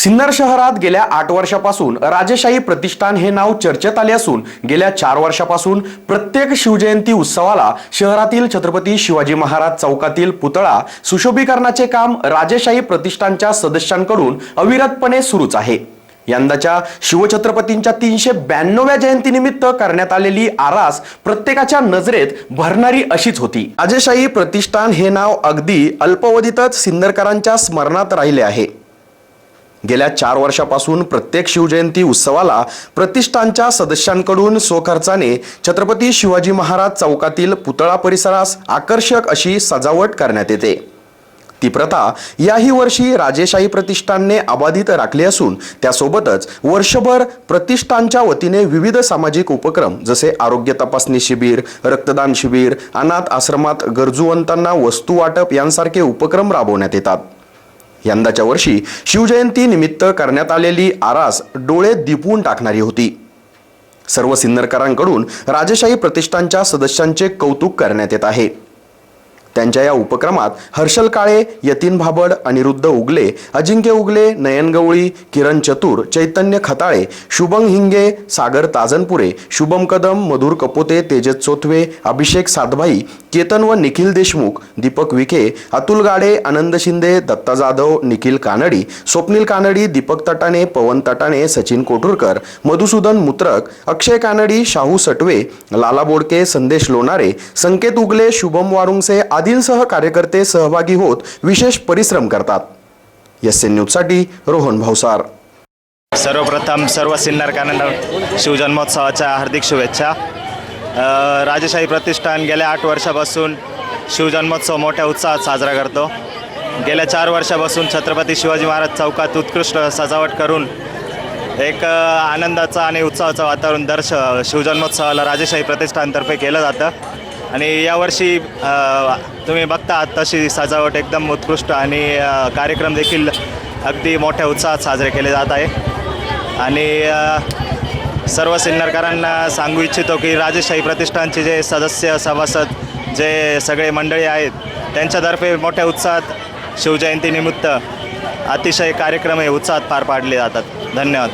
सिन्नर शहरात गेल्या आठ वर्षापासून राजेशाही प्रतिष्ठान हे नाव चर्चेत आले असून गेल्या चार वर्षापासून प्रत्येक शिवजयंती उत्सवाला शहरातील छत्रपती शिवाजी महाराज चौकातील पुतळा सुशोभीकरणाचे काम राजेशाही प्रतिष्ठानच्या सदस्यांकडून अविरतपणे सुरूच आहे. यंदाच्या शिवछत्रपतींच्या तीनशे ब्याण्णव्या जयंतीनिमित्त करण्यात आलेली आरास प्रत्येकाच्या नजरेत भरणारी अशीच होती. राजेशाही प्रतिष्ठान हे नाव अगदी अल्पावधीतच सिन्नरकरांच्या स्मरणात राहिले आहे. गेल्या चार वर्षापासून प्रत्येक शिवजयंती उत्सवाला प्रतिष्ठानच्या सदस्यांकडून स्वखर्चाने छत्रपती शिवाजी महाराज चौकातील पुतळा परिसरास आकर्षक अशी सजावट करण्यात येते. ती प्रथा याही वर्षी राजेशाही प्रतिष्ठानने अबाधित राखली असून त्यासोबतच वर्षभर प्रतिष्ठानच्या वतीने विविध सामाजिक उपक्रम जसे आरोग्य तपासणी शिबिर रक्तदान शिबिर अनाथ आश्रमात गरजूवंतांना वस्तू वाटप यांसारखे उपक्रम राबवण्यात येतात. यंदाच्या वर्षी शिवजयंती निमित्त करण्यात आलेली आरास डोळे दिपवून टाकणारी होती. सर्व सिन्नरकरांकडून राजशाही प्रतिष्ठानच्या सदस्यांचे कौतुक करण्यात येत आहे. त्यांच्या या उपक्रमात हर्षल काळे यतीन भाबड अनिरुद्ध उगले अजिंक्य उगले नयन गवळी किरण चतुर चैतन्य खताळे शुभम हिंगे सागर ताजनपुरे शुभम कदम मधुर कपोते तेजस चोथवे अभिषेक सातभाई केतन व निखिल देशमुख दीपक विखे अतुल गाडे आनंद शिंदे दत्ता जाधव निखिल कानडी स्वप्नील कानडी दीपक तटाने पवन तटाने सचिन कोठुरकर मधुसूदन मुत्रक अक्षय कानडी शाहू सटवे लाला बोडके संदेश लोणारे संकेत उगले शुभम वारुंगसे आदींसह कार्यकर्ते सहभागी होत विशेष परिश्रम करतात. एस एन न्यूजसाठी रोहन भावसार सर्वप्रथम सर्व सिन्नरकारांना शिवजन्मोत्सवाच्या हार्दिक शुभेच्छा. राजेशाही प्रतिष्ठान गेल्या आठ वर्षापासून शिवजन्मोत्सव मोठ्या उत्साहात साजरा करतो. गेल्या चार वर्षापासून छत्रपती शिवाजी महाराज चौकात उत्कृष्ट सजावट करून एक आनंदाचा आनंदाचं आणि उत्साहाचं वातावरण दर श शिवजन्मोत्सवाला राजेशाही प्रतिष्ठानतर्फे केलं जातं. आणि यावर्षी तुम्ही बघता तशी सजावट एकदम उत्कृष्ट आणि कार्यक्रम देखील अगदी मोठ्या उत्साहात साजरे केले जात आहे. आणि सर्व सिन्नरकरांना सांगू इच्छितो की राजेशाही प्रतिष्ठानचे जे सदस्य सभासद जे सगळे मंडळी आहेत त्यांच्यातर्फे मोठ्या उत्साहात शिवजयंतीनिमित्त अतिशय कार्यक्रम हे उत्साहात पार पाडले जातात. धन्यवाद.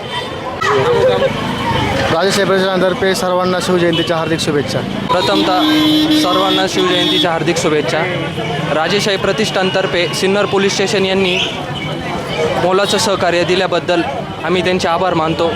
राजेसाहेब प्रतिष्ठानतर्फे सर्वांना शिवजयंतीच्या हार्दिक शुभेच्छा. प्रथमतः सर्वांना शिवजयंतीच्या हार्दिक शुभेच्छा. राजेशाही प्रतिष्ठानतर्फे सिन्नर पोलीस स्टेशन यांनी मोलाचं सहकार्य दिल्याबद्दल आम्ही त्यांचे आभार मानतो.